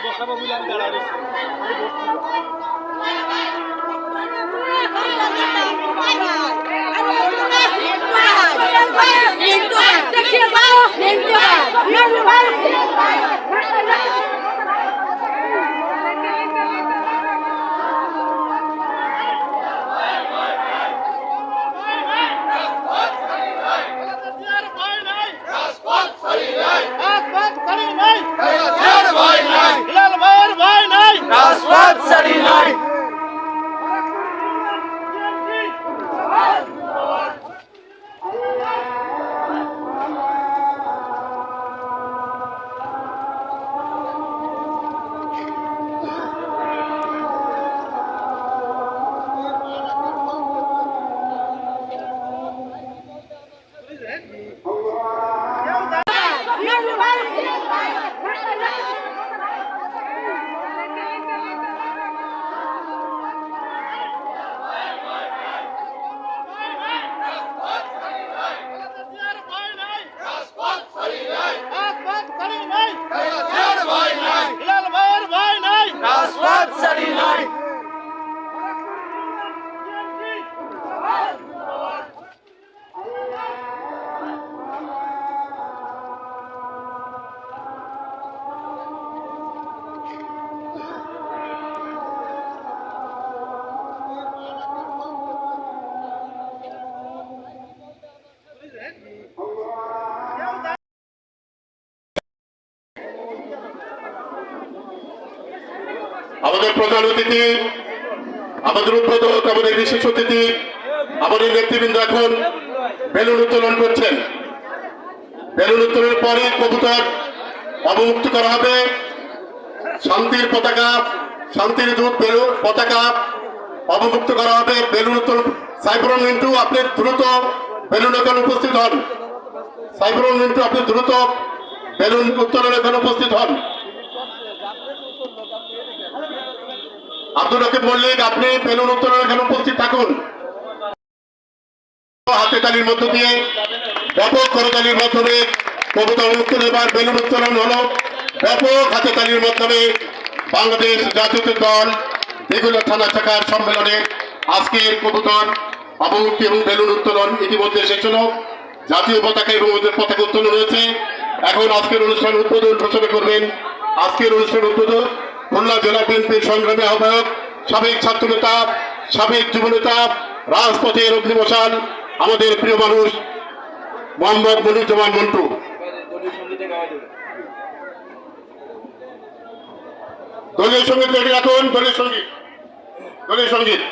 বসাবো বলে আমি দাঁড়ায় Daddy, আমাদের প্রধান অতিথি, আমাদের উদ্বোধক, আমাদের বিশেষ অতিথি, আমাদের নেতৃবৃন্দ এখন বেলুন উত্তোলন করছেন। বেলুন উত্তোলনের পরে কবুতর অবমুক্ত করা হবে। শান্তির পতাকা, শান্তির দূত বেলুন পতাকা অবমুক্ত করা হবে। বেলুন উত্তোলন সাইবরন মিন্টু, আপনি দ্রুত বেলুন এখানে উপস্থিত হন। সাইবরন মিন্টু, আপনি দ্রুত বেলুন উত্তোলন এখানে উপস্থিত হন। আব্দুল রকিব মল্লিক আপনি বেলুন উত্তোলন এখানে উপস্থিত থাকুন? হাতে তালির মধ্য দিয়ে, ব্যাপক করতালির মাধ্যমে কবুতর উত্তোলন, এবার বেলুন উত্তোলন হলো। ব্যাপক হাতে তালির মাধ্যমে বাংলাদেশ জাতীয় দল এগুলো থানা শাখার সম্মেলনে আজকের কবুতর অবমুক্তি এবং বেলুন উত্তোলন ইতিমধ্যে শেষ জাতীয় পতাকা এবং ওদের পতাকা উত্তোলন হয়েছে। এখন আজকের অনুষ্ঠান উদ্বোধন ঘোষণা করবেন। আজকের অনুষ্ঠান উদ্বোধন খুলনা জেলা বিএনপির সংগ্রামী আহ্বায়ক, সাবেক ছাত্র নেতা সাবেক যুব নেতা রাজপথের অগ্নিবসান আমাদের প্রিয় মানুষ, মোহাম্মদ মনিরুজ্জামান মন্টু। দলীয় সংগীত রেডি রাখুন, দলীয় সংগীত। দলীয় সংগীত।